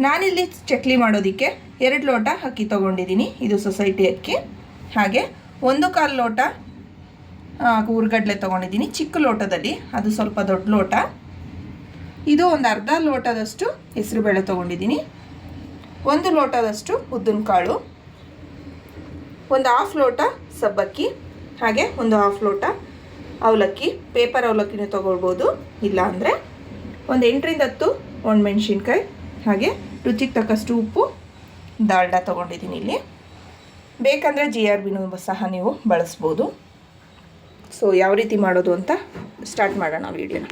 ನಾನಿಲ್ಲಿ ಚಕ್ಲಿ ಮಾಡೋದಕ್ಕೆ ಎರಡು ಲೋಟ ಅಕ್ಕಿ ತೊಗೊಂಡಿದ್ದೀನಿ. ಇದು ಸೊಸೈಟಿ ಅಕ್ಕಿ. ಹಾಗೆ ಒಂದು ಕಾಲು ಲೋಟ ಹುರ್ಗಡ್ಲೆ ತೊಗೊಂಡಿದ್ದೀನಿ. ಚಿಕ್ಕ ಲೋಟದಲ್ಲಿ, ಅದು ಸ್ವಲ್ಪ ದೊಡ್ಡ ಲೋಟ. ಇದು ಒಂದು ಅರ್ಧ ಲೋಟದಷ್ಟು ಹೆಸರುಬೇಳೆ ತೊಗೊಂಡಿದ್ದೀನಿ. ಒಂದು ಲೋಟದಷ್ಟು ಉದ್ದಿನಕಾಳು. ಒಂದು ಹಾಫ್ ಲೋಟ ಸಬ್ಬಕ್ಕಿ. ಹಾಗೆ ಒಂದು ಹಾಫ್ ಲೋಟ ಅವಲಕ್ಕಿ. ಪೇಪರ್ ಅವಲಕ್ಕಿನೂ ತೊಗೊಳ್ಬೋದು. ಇಲ್ಲ ಅಂದರೆ ಒಂದು ಎಂಟರಿಂದ ಹತ್ತು ಒಣಮೆಣ್ಸಿನ್ಕಾಯಿ. ಹಾಗೆ ರುಚಿಗೆ ತಕ್ಕಷ್ಟು ಉಪ್ಪು, ದಾಲ್ಡ ತೊಗೊಂಡಿದ್ದೀನಿ ಇಲ್ಲಿ. ಬೇಕಂದರೆ ಜಿ ಆರ್ ಬಿನೂ ಸಹ ನೀವು ಬಳಸ್ಬೋದು. ಸೊ ಯಾವ ರೀತಿ ಮಾಡೋದು ಅಂತ ಸ್ಟಾರ್ಟ್ ಮಾಡೋಣ ವೀಡಿಯೋನ.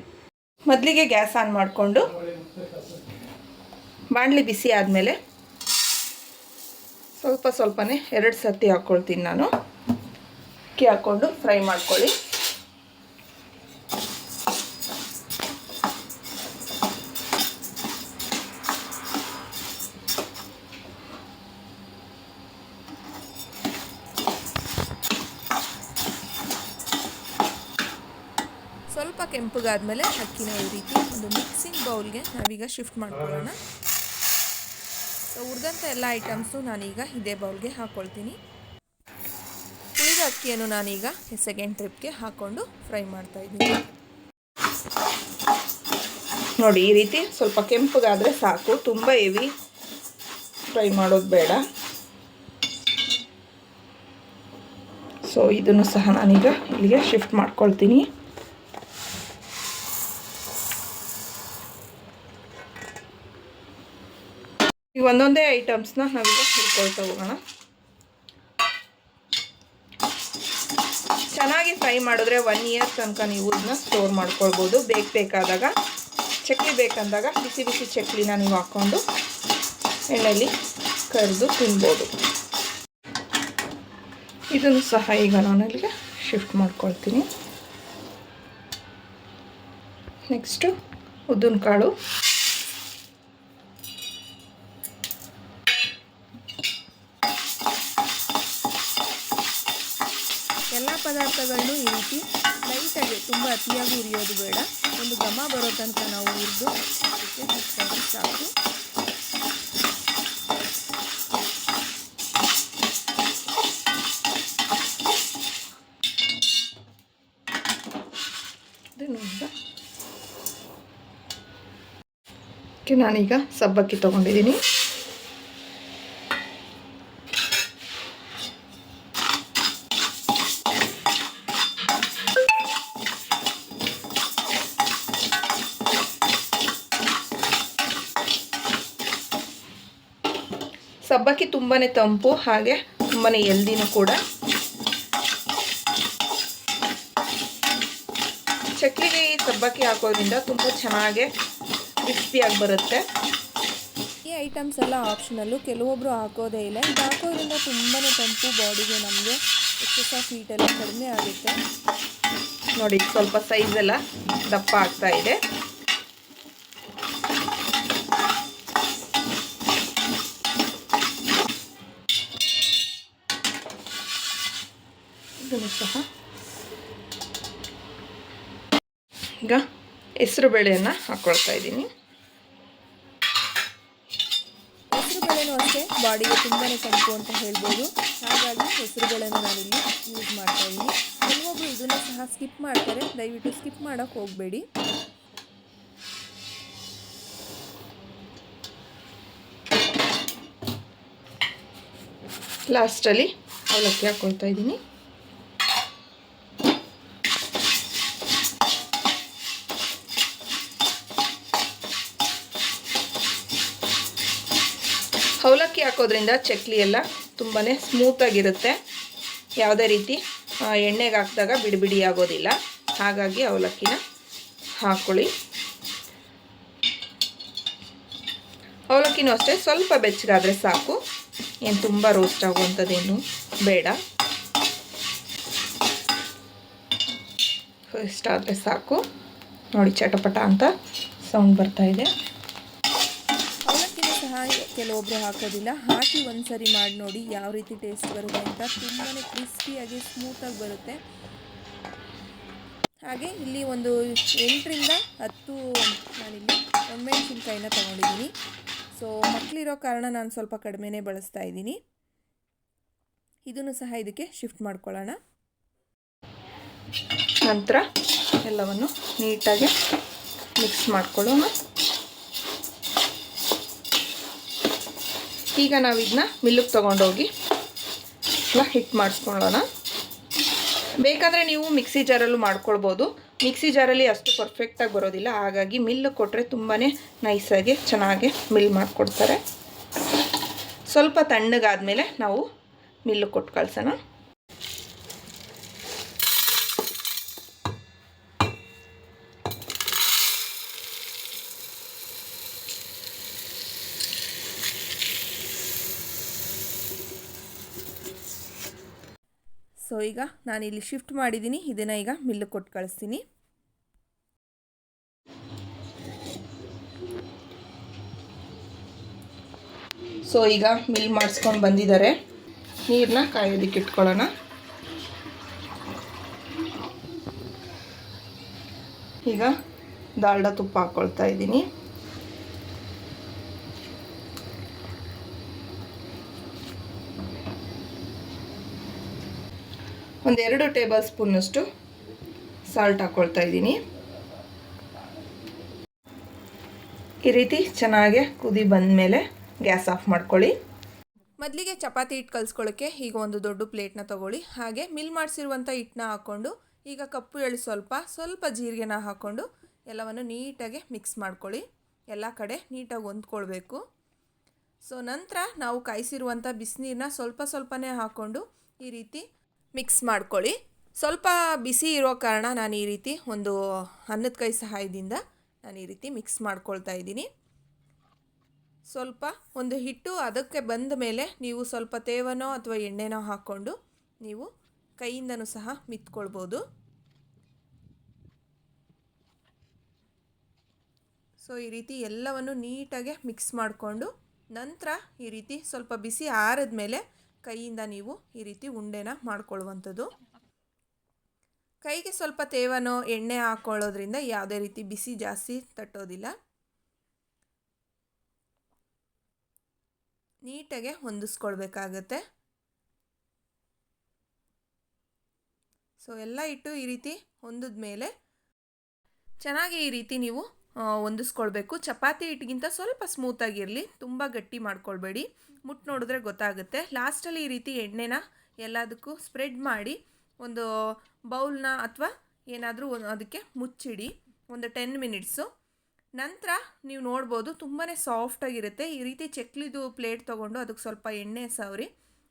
ಮೊದಲಿಗೆ ಗ್ಯಾಸ್ ಆನ್ ಮಾಡಿಕೊಂಡು ಬಾಣಲಿ ಬಿಸಿ ಆದಮೇಲೆ ಸ್ವಲ್ಪ ಸ್ವಲ್ಪನೇ ಎರಡು ಸರ್ತಿ ಹಾಕ್ಕೊಳ್ತೀನಿ ನಾನು. ಅಕ್ಕಿ ಹಾಕ್ಕೊಂಡು ಫ್ರೈ ಮಾಡ್ಕೊಳ್ಳಿ ಸ್ವಲ್ಪ ಕೆಂಪಗಾದ್ಮೇಲೆ ಅಕ್ಕಿನ ಈ ರೀತಿ ಒಂದು ಮಿಕ್ಸಿಂಗ್ ಬೌಲ್ಗೆ ನಾವೀಗ ಶಿಫ್ಟ್ ಮಾಡ್ಕೊಳ್ಳೋಣ. ಸೊ ಉಳಿದಂಥ ಎಲ್ಲ ಐಟಮ್ಸು ನಾನೀಗ ಇದೇ ಬೌಲ್ಗೆ ಹಾಕ್ಕೊಳ್ತೀನಿ ಉಳಿದ ಅಕ್ಕಿಯನ್ನು ನಾನೀಗ ಸೆಕೆಂಡ್ ಟ್ರಿಪ್ಗೆ ಹಾಕ್ಕೊಂಡು ಫ್ರೈ ಮಾಡ್ತಾ ಇದ್ದೀನಿ. ನೋಡಿ, ಈ ರೀತಿ ಸ್ವಲ್ಪ ಕೆಂಪಗಾದರೆ ಸಾಕು. ತುಂಬ ಹೆವಿ ಫ್ರೈ ಮಾಡೋದು ಬೇಡ. ಸೊ ಇದನ್ನು ಸಹ ನಾನೀಗ ಇಲ್ಲಿಗೆ ಶಿಫ್ಟ್ ಮಾಡ್ಕೊಳ್ತೀನಿ. ಈ ಒಂದೊಂದೇ ಐಟಮ್ಸ್ನ ನಾವೀಗ ಹಿಡ್ಕೊಳ್ತಾ ಹೋಗೋಣ. ಚೆನ್ನಾಗಿ ಫ್ರೈ ಮಾಡಿದ್ರೆ ಒನ್ ಇಯರ್ ತನಕ ನೀವು ಇದನ್ನ ಸ್ಟೋರ್ ಮಾಡ್ಕೊಳ್ಬೋದು. ಬೇಕು ಬೇಕಾದಾಗ, ಚಕ್ಲಿ ಬೇಕಂದಾಗ ಬಿಸಿ ಬಿಸಿ ಚಕ್ಲಿನ ನೀವು ಹಾಕ್ಕೊಂಡು ಎಣ್ಣೆಯಲ್ಲಿ ಕರೆದು ತಿನ್ಬೋದು. ಇದನ್ನು ಸಹ ಈಗ ನಾನು ಅಲ್ಲಿಗೆ ಶಿಫ್ಟ್ ಮಾಡ್ಕೊಳ್ತೀನಿ. ನೆಕ್ಸ್ಟು ಉದ್ದಿನಕಾಳು. ಎಲ್ಲ ಪದಾರ್ಥಗಳನ್ನು ಈ ರೀತಿ ಲೈಟಾಗಿ ತುಂಬ ಅತಿಯಾಗಿ ಉರಿಯೋದು ಬೇಡ. ಒಂದು ಘಮ ಬರೋ ತನಕ ನಾವು ಹುರಿದು ಅದಕ್ಕೆ ಹಾಕ್ಕೊಂಡ್ರೆ ಸಾಕು ನಾನೀಗ ಸಬ್ಬಕ್ಕಿ ತೊಗೊಂಡಿದ್ದೀನಿ. ಸಬ್ಬಕ್ಕಿ ತುಂಬಾ ತಂಪು ಹಾಗೆ ತುಂಬಾ ಎಲ್ದಿನೂ ಕೂಡ. ಚಕ್ಲಿಗೆ ಈ ಸಬ್ಬಕ್ಕಿ ಹಾಕೋದ್ರಿಂದ ತುಂಬ ಚೆನ್ನಾಗಿ ಕ್ರಿಸ್ಪಿಯಾಗಿ ಬರುತ್ತೆ. ಈ ಐಟಮ್ಸ್ ಎಲ್ಲ ಆಪ್ಷನಲ್ಲು ಕೆಲವೊಬ್ಬರು ಹಾಕೋದೇ ಇಲ್ಲ. ಇದು ಹಾಕೋದ್ರಿಂದ ತುಂಬಾ ತಂಪು ಬಾಡಿಗೆ ನಮಗೆ. ಎಕ್ಸಸ್ ಹೀಟ್ ಎಲ್ಲ ಕಡಿಮೆ ಆಗುತ್ತೆ. ನೋಡಿ ಸ್ವಲ್ಪ ಸೈಜ್ ಎಲ್ಲ ದಪ್ಪ ಆಗ್ತಾ ಇದೆ. ಸಹ. ಈಗ ಹೆಸರು ಬೇಳೆಯನ್ನು ಹಾಕ್ಕೊಳ್ತಾ ಇದ್ದೀನಿ. ಹೆಸರು ಬೇಳೆನೂ ಅಷ್ಟೇ ಬಾಡಿಗೆ ತುಂಬಾ ಸಂಪು ಅಂತ ಹೇಳ್ಬೋದು. ಹಾಗಾಗಿ ಹೆಸರು ಬೇಳೆನ ನಾನಿಲ್ಲಿ ಯೂಸ್ ಮಾಡ್ತಾ ಇದ್ದೀನಿ. ಕೆಲವೊಬ್ಬರು ಇದನ್ನು ಸಹ ಸ್ಕಿಪ್ ಮಾಡ್ತಾರೆ ದಯವಿಟ್ಟು ಸ್ಕಿಪ್ ಮಾಡೋಕ್ಕೆ ಹೋಗಬೇಡಿ. ಲಾಸ್ಟಲ್ಲಿ ಅವಲಕ್ಕಿ ಹಾಕ್ಕೊಳ್ತಾ ಇದ್ದೀನಿ. ಅವಲಕ್ಕಿ ಹಾಕೋದ್ರಿಂದ ಚಕ್ಲಿ ಎಲ್ಲ ತುಂಬಾ ಸ್ಮೂತಾಗಿರುತ್ತೆ ಯಾವುದೇ ರೀತಿ ಎಣ್ಣೆಗೆ ಹಾಕಿದಾಗ ಬಿಡಿಬಿಡಿ ಬಿಡಿ ಆಗೋದಿಲ್ಲ. ಹಾಗಾಗಿ ಅವಲಕ್ಕಿನ ಹಾಕೊಳ್ಳಿ. ಅವಲಕ್ಕಿನೂ ಅಷ್ಟೇ, ಸ್ವಲ್ಪ ಬೆಚ್ಚಗಾದರೆ ಸಾಕು. ಏನು ತುಂಬ ರೋಸ್ಟ್ ಆಗುವಂಥದ್ದೇನು ಬೇಡ. ಇಷ್ಟಾದರೆ ಸಾಕು. ನೋಡಿ, ಚಟಪಟ ಅಂತ ಸೌಂಡ್ ಬರ್ತಾ ಇದೆ. ಅವಲಕ್ಕಿನೂ ಸಹ ಕೆಲವೊಬ್ಬರು ಹಾಕೋದಿಲ್ಲ. ಹಾಕಿ ಒಂದ್ಸರಿ ಮಾಡಿ ನೋಡಿ ಯಾವ ರೀತಿ ಟೇಸ್ಟ್ ಬರುತ್ತೆ ಅಂತ. ತುಂಬಾ ಕ್ರಿಸ್ಪಿಯಾಗಿ ಸ್ಮೂತಾಗಿ ಬರುತ್ತೆ. ಹಾಗೆ ಇಲ್ಲಿ ಒಂದು ಎಂಟರಿಂದ ಹತ್ತು ನಾನಿಲ್ಲಿ ಒಣಮೆಣಸಿನ್ಕಾಯಿನ ತೊಗೊಂಡಿದ್ದೀನಿ. ಸೊ ಮಕ್ಕಳಿರೋ ಕಾರಣ ನಾನು ಸ್ವಲ್ಪ ಕಡಿಮೆನೇ ಬಳಸ್ತಾ ಇದ್ದೀನಿ. ಇದನ್ನು ಸಹ ಇದಕ್ಕೆ ಶಿಫ್ಟ್ ಮಾಡ್ಕೊಳ್ಳೋಣ. ನಂತರ ಎಲ್ಲವನ್ನು ನೀಟಾಗಿ ಮಿಕ್ಸ್ ಮಾಡ್ಕೊಳ್ಳೋಣ. ಈಗ ನಾವು ಇದನ್ನ ಮಿಲ್ಲಿಗೆ ತೊಗೊಂಡೋಗಿ ಎಲ್ಲ ಹಿಟ್ ಮಾಡಿಸ್ಕೊಳ್ಳೋಣ. ಬೇಕಾದರೆ ನೀವು ಮಿಕ್ಸಿ ಜಾರಲ್ಲೂ ಮಾಡ್ಕೊಳ್ಬೋದು. ಮಿಕ್ಸಿ ಜಾರಲ್ಲಿ ಅಷ್ಟು ಪರ್ಫೆಕ್ಟಾಗಿ ಬರೋದಿಲ್ಲ. ಹಾಗಾಗಿ ಮಿಲ್ಲು ಕೊಟ್ಟರೆ ತುಂಬಾ ನೈಸಾಗಿ ಚೆನ್ನಾಗಿ ಮಿಲ್ ಮಾಡಿಕೊಡ್ತಾರೆ. ಸ್ವಲ್ಪ ತಣ್ಣಗಾದಮೇಲೆ ನಾವು ಮಿಲ್ಲು ಕೊಟ್ಟು ಕಳ್ಸೋಣ. ಈಗ ನಾನು ಇಲ್ಲಿ ಶಿಫ್ಟ್ ಮಾಡಿದ್ದೀನಿ ಇದನ್ನು ಈಗ ಮಿಲ್ಲು ಕೊಟ್ಟು ಕಳಿಸ್ತೀನಿ. ಸೊ ಈಗ ಮಿಲ್ ಮಾಡಿಸ್ಕೊಂಡು ಬಂದಿದ್ದಾರೆ. ನೀರನ್ನ ಕಾಯೋದಕ್ಕೆ ಇಟ್ಕೊಳ್ಳೋಣ. ಈಗ ದಾಲ್ಡ ತುಪ್ಪ ಹಾಕ್ಕೊಳ್ತಾ ಇದ್ದೀನಿ. ಒಂದೆರಡು ಟೇಬಲ್ ಸ್ಪೂನಷ್ಟು ಸಾಲ್ಟ್ ಹಾಕ್ಕೊಳ್ತಾ ಇದ್ದೀನಿ. ಈ ರೀತಿ ಚೆನ್ನಾಗೆ ಕುದಿ ಬಂದ ಮೇಲೆ ಗ್ಯಾಸ್ ಆಫ್ ಮಾಡ್ಕೊಳ್ಳಿ. ಮೊದಲಿಗೆ ಚಪಾತಿ ಹಿಟ್ಟು ಕಲಿಸ್ಕೊಳ್ಳೋಕ್ಕೆ ಈಗ ಒಂದು ದೊಡ್ಡ ಪ್ಲೇಟ್ನ ತೊಗೊಳ್ಳಿ. ಹಾಗೆ ಮಿಲ್ ಮಾಡಿಸಿರುವಂಥ ಹಿಟ್ಟನ್ನ ಹಾಕ್ಕೊಂಡು, ಈಗ ಕಪ್ಪು ಎಳ್ಳು ಸ್ವಲ್ಪ ಸ್ವಲ್ಪ ಜೀರಿಗೆನ ಹಾಕ್ಕೊಂಡು ಎಲ್ಲವನ್ನು ನೀಟಾಗಿ ಮಿಕ್ಸ್ ಮಾಡ್ಕೊಳ್ಳಿ. ಎಲ್ಲ ಕಡೆ ನೀಟಾಗಿ ಹೊಂದ್ಕೊಳ್ಬೇಕು. ಸೊ ನಂತರ ನಾವು ಕಾಯಿಸಿರುವಂಥ ಬಿಸಿನೀರನ್ನ ಸ್ವಲ್ಪ ಸ್ವಲ್ಪನೇ ಹಾಕ್ಕೊಂಡು ಈ ರೀತಿ ಮಿಕ್ಸ್ ಮಾಡ್ಕೊಳ್ಳಿ. ಸ್ವಲ್ಪ ಬಿಸಿ ಇರೋ ಕಾರಣ ನಾನು ಈ ರೀತಿ ಒಂದು ಅನ್ನದ ಕೈ ಸಹಾಯದಿಂದ ನಾನು ಈ ರೀತಿ ಮಿಕ್ಸ್ ಮಾಡ್ಕೊಳ್ತಾ ಇದ್ದೀನಿ. ಸ್ವಲ್ಪ ಒಂದು ಹಿಟ್ಟು ಅದಕ್ಕೆ ಬಂದ ಮೇಲೆ ನೀವು ಸ್ವಲ್ಪ ತೇವನೋ ಅಥವಾ ಎಣ್ಣೆನೋ ಹಾಕ್ಕೊಂಡು ನೀವು ಕೈಯಿಂದನೂ ಸಹ ಮಿತ್ಕೊಳ್ಬೋದು. ಸೊ, ಈ ರೀತಿ ಎಲ್ಲವನ್ನು ನೀಟಾಗಿ ಮಿಕ್ಸ್ ಮಾಡಿಕೊಂಡು ನಂತರ ಈ ರೀತಿ ಸ್ವಲ್ಪ ಬಿಸಿ ಆರಿದ ಮೇಲೆ ಕೈಯಿಂದ ನೀವು ಈ ರೀತಿ ಉಂಡೆನ ಮಾಡ್ಕೊಳ್ಳುವಂಥದ್ದು. ಕೈಗೆ ಸ್ವಲ್ಪ ತೇವನೋ ಎಣ್ಣೆ ಹಾಕ್ಕೊಳ್ಳೋದ್ರಿಂದ ಯಾವುದೇ ರೀತಿ ಬಿಸಿ ಜಾಸ್ತಿ ತಟ್ಟೋದಿಲ್ಲ. ನೀಟಾಗೆ ಹೊಂದಿಸ್ಕೊಳ್ಬೇಕಾಗತ್ತೆ. ಸೊ, ಎಲ್ಲ ಇಟ್ಟು ಈ ರೀತಿ ಹೊಂದಿದ ಮೇಲೆ ಚೆನ್ನಾಗಿ ಈ ರೀತಿ ನೀವು ಹೊಂದಿಸ್ಕೊಳ್ಬೇಕು. ಚಪಾತಿ ಹಿಟ್ಟಿಗಿಂತ ಸ್ವಲ್ಪ ಸ್ಮೂತಾಗಿರಲಿ ತುಂಬ ಗಟ್ಟಿ ಮಾಡ್ಕೊಳ್ಬೇಡಿ. ಮುಟ್ಟು ನೋಡಿದ್ರೆ ಗೊತ್ತಾಗುತ್ತೆ. ಲಾಸ್ಟಲ್ಲಿ ಈ ರೀತಿ ಎಣ್ಣೆನ ಎಲ್ಲದಕ್ಕೂ ಸ್ಪ್ರೆಡ್ ಮಾಡಿ ಒಂದು ಬೌಲ್ನ ಅಥವಾ ಏನಾದರೂ ಅದಕ್ಕೆ ಮುಚ್ಚಿಡಿ. ಒಂದು ಟೆನ್ ಮಿನಿಟ್ಸು ನಂತರ ನೀವು ನೋಡ್ಬೋದು ತುಂಬಾ ಸಾಫ್ಟಾಗಿರುತ್ತೆ ಈ ರೀತಿ ಚಕ್ಲಿದು ಪ್ಲೇಟ್ ತೊಗೊಂಡು ಅದಕ್ಕೆ ಸ್ವಲ್ಪ ಎಣ್ಣೆ ಸವರಿ.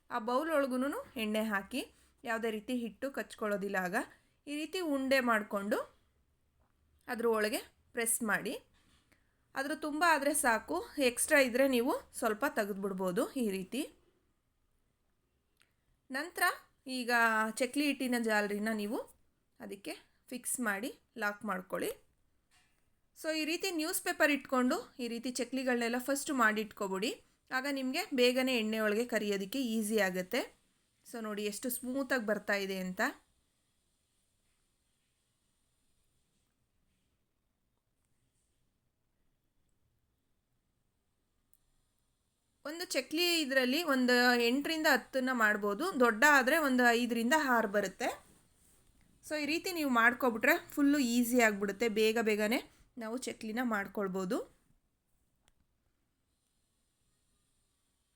ಆ ಬೌಲ್ ಒಳಗೂ ಎಣ್ಣೆ ಹಾಕಿ ಯಾವುದೇ ರೀತಿ ಹಿಟ್ಟು ಕಚ್ಕೊಳ್ಳೋದಿಲ್ಲ ಆಗ. ಈ ರೀತಿ ಉಂಡೆ ಮಾಡಿಕೊಂಡು ಅದ್ರ ಒಳಗೆ ಪ್ರೆಸ್ ಮಾಡಿ. ಅದರ ತುಂಬ ಆದರೆ ಸಾಕು. ಎಕ್ಸ್ಟ್ರಾ ಇದ್ದರೆ ನೀವು ಸ್ವಲ್ಪ ತೆಗೆದುಬಿಡ್ಬೋದು ಈ ರೀತಿ. ನಂತರ ಈಗ ಚಕ್ಲಿ ಹಿಟ್ಟಿನ ಜಾಲರಿನ ನೀವು ಅದಕ್ಕೆ ಫಿಕ್ಸ್ ಮಾಡಿ ಲಾಕ್ ಮಾಡ್ಕೊಳ್ಳಿ. ಸೊ ಈ ರೀತಿ ನ್ಯೂಸ್ ಪೇಪರ್ ಇಟ್ಕೊಂಡು ಈ ರೀತಿ ಚಕ್ಲಿಗಳನ್ನೆಲ್ಲ ಫಸ್ಟು ಮಾಡಿ ಇಟ್ಕೊಬಿಡಿ ಆಗ ನಿಮಗೆ ಬೇಗನೆ ಎಣ್ಣೆ ಒಳಗೆ ಕರಿಯೋದಕ್ಕೆ ಈಸಿ ಆಗುತ್ತೆ. ಸೊ ನೋಡಿ ಎಷ್ಟು ಸ್ಮೂತಾಗಿ ಬರ್ತಾ ಇದೆ ಅಂತ. ಒಂದು ಚಕ್ಲಿ ಇದರಲ್ಲಿ ಒಂದು ಎಂಟರಿಂದ ಹತ್ತನ್ನು ಮಾಡ್ಬೋದು. ದೊಡ್ಡ ಆದರೆ ಒಂದು ಐದರಿಂದ ಆರು ಬರುತ್ತೆ. ಸೊ ಈ ರೀತಿ ನೀವು ಮಾಡ್ಕೊಬಿಟ್ರೆ ಫುಲ್ಲು ಈಸಿ ಆಗಿಬಿಡುತ್ತೆ. ಬೇಗ ಬೇಗನೆ ನಾವು ಚಕ್ಲಿನ ಮಾಡ್ಕೊಳ್ಬೋದು.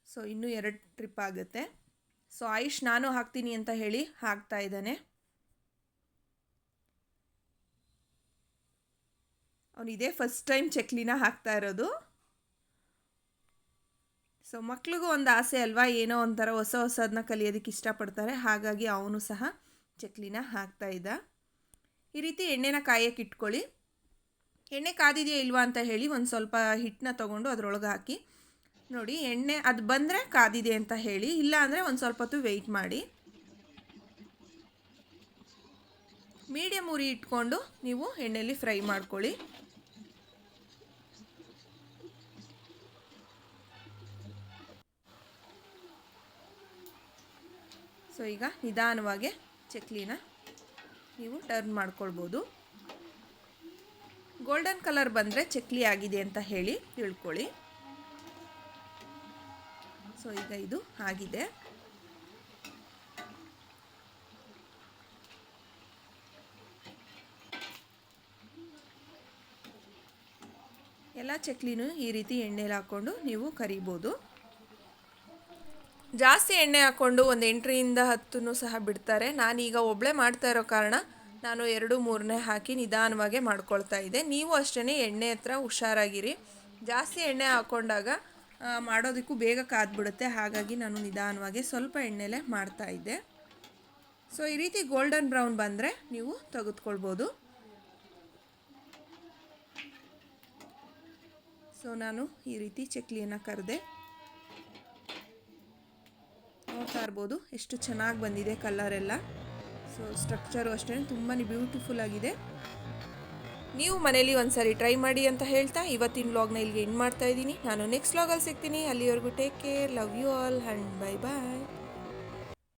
ಸೊ ಇನ್ನೂ ಎರಡು ಟ್ರಿಪ್ ಆಗುತ್ತೆ. ಸೊ ಆಯುಷ್, ನಾನು ಹಾಕ್ತೀನಿ ಅಂತ ಹೇಳಿ ಹಾಕ್ತಾ ಇದ್ದಾನೆ. ಅವನು ಇದೇ ಫಸ್ಟ್ ಟೈಮ್ ಚಕ್ಲಿನ ಹಾಕ್ತಾ ಇರೋದು. ಸೊ ಮಕ್ಳಿಗೂ ಒಂದು ಆಸೆ ಅಲ್ವಾ? ಏನೋ ಒಂಥರ ಹೊಸ ಹೊಸದನ್ನ ಕಲಿಯೋದಕ್ಕೆ ಇಷ್ಟಪಡ್ತಾರೆ. ಹಾಗಾಗಿ ಅವನು ಸಹ ಚಕ್ಲಿನ ಹಾಕ್ತಾ ಇದ್ದ. ಈ ರೀತಿ ಎಣ್ಣೆನ ಕಾಯಕ್ಕೆ ಇಟ್ಕೊಳ್ಳಿ. ಎಣ್ಣೆ ಕಾದಿದೆಯಾ ಇಲ್ವಾ ಅಂತ ಹೇಳಿ ಒಂದು ಸ್ವಲ್ಪ ಹಿಟ್ಟನ್ನ ತೊಗೊಂಡು ಅದರೊಳಗೆ ಹಾಕಿ. ನೋಡಿ, ಎಣ್ಣೆ ಅದು ಬಂದರೆ ಕಾದಿದೆ ಅಂತ ಹೇಳಿ, ಇಲ್ಲ ಅಂದರೆ ಒಂದು ಸ್ವಲ್ಪ ಹೊತ್ತು ವೆಯ್ಟ್ ಮಾಡಿ. ಮೀಡಿಯಮ್ ಉರಿ ಇಟ್ಕೊಂಡು ನೀವು ಎಣ್ಣೆಯಲ್ಲಿ ಫ್ರೈ ಮಾಡ್ಕೊಳ್ಳಿ. ಸೊ ಈಗ ನಿಧಾನವಾಗಿ ಚಕ್ಲಿನ ನೀವು ಟರ್ನ್ ಮಾಡ್ಕೊಳ್ಬೋದು. ಗೋಲ್ಡನ್ ಕಲರ್ ಬಂದರೆ ಚಕ್ಲಿ ಆಗಿದೆ ಅಂತ ಹೇಳಿ ತಿಳ್ಕೊಳ್ಳಿ. ಸೊ ಈಗ ಇದು ಆಗಿದೆ. ಎಲ್ಲ ಚಕ್ಲಿನೂ ಈ ರೀತಿ ಎಣ್ಣೆಲಿ ಹಾಕ್ಕೊಂಡು ನೀವು ಕರಿಬೋದು. ಜಾಸ್ತಿ ಎಣ್ಣೆ ಹಾಕ್ಕೊಂಡು ಒಂದು ಎಂಟರಿಂದ ಹತ್ತೂ ಸಹ ಬಿಡ್ತಾರೆ. ನಾನೀಗ ಒಬ್ಳೆ ಮಾಡ್ತಾ ಇರೋ ಕಾರಣ ನಾನು ಎರಡು ಮೂರನೇ ಹಾಕಿ ನಿಧಾನವಾಗಿ ಮಾಡ್ಕೊಳ್ತಾ ಇದ್ದೆ. ನೀವು ಅಷ್ಟೇ ಎಣ್ಣೆ ಹತ್ರ ಹುಷಾರಾಗಿರಿ. ಜಾಸ್ತಿ ಎಣ್ಣೆ ಹಾಕ್ಕೊಂಡಾಗ ಮಾಡೋದಕ್ಕೂ ಬೇಗ ಕಾದ್ಬಿಡುತ್ತೆ. ಹಾಗಾಗಿ ನಾನು ನಿಧಾನವಾಗಿ ಸ್ವಲ್ಪ ಎಣ್ಣೆಲೆ ಮಾಡ್ತಾ ಇದ್ದೆ. ಸೊ, ಈ ರೀತಿ ಗೋಲ್ಡನ್ ಬ್ರೌನ್ ಬಂದರೆ ನೀವು ತೆಗೆದುಕೊಳ್ಬೋದು. ಸೊ, ನಾನು ಈ ರೀತಿ ಚಕ್ಲಿಯನ್ನು ಕರೆದೆ. ನೋಡ್ತಾ ಇರ್ಬೋದು. ಎಷ್ಟು ಚೆನ್ನಾಗಿ ಬಂದಿದೆ ಕಲ್ಲರ್ ಎಲ್ಲ. ಸೊ ಸ್ಟ್ರಕ್ಚರು ಅಷ್ಟೇ ತುಂಬಾ ಬ್ಯೂಟಿಫುಲ್ ಆಗಿದೆ. ನೀವು ಮನೇಲಿ ಒಂದ್ಸರಿ ಟ್ರೈ ಮಾಡಿ ಅಂತ ಹೇಳ್ತಾ ಇವತ್ತಿನ ವ್ಲಾಗ್ನ ಇಲ್ಲಿಗೆ ಎಂಡ್ ಮಾಡ್ತಾ ಇದ್ದೀನಿ. ನಾನು ನೆಕ್ಸ್ಟ್ ವ್ಲಾಗಲ್ಲಿ ಸಿಗ್ತೀನಿ. ಅಲ್ಲಿವರೆಗೂ take care love you all and bye bye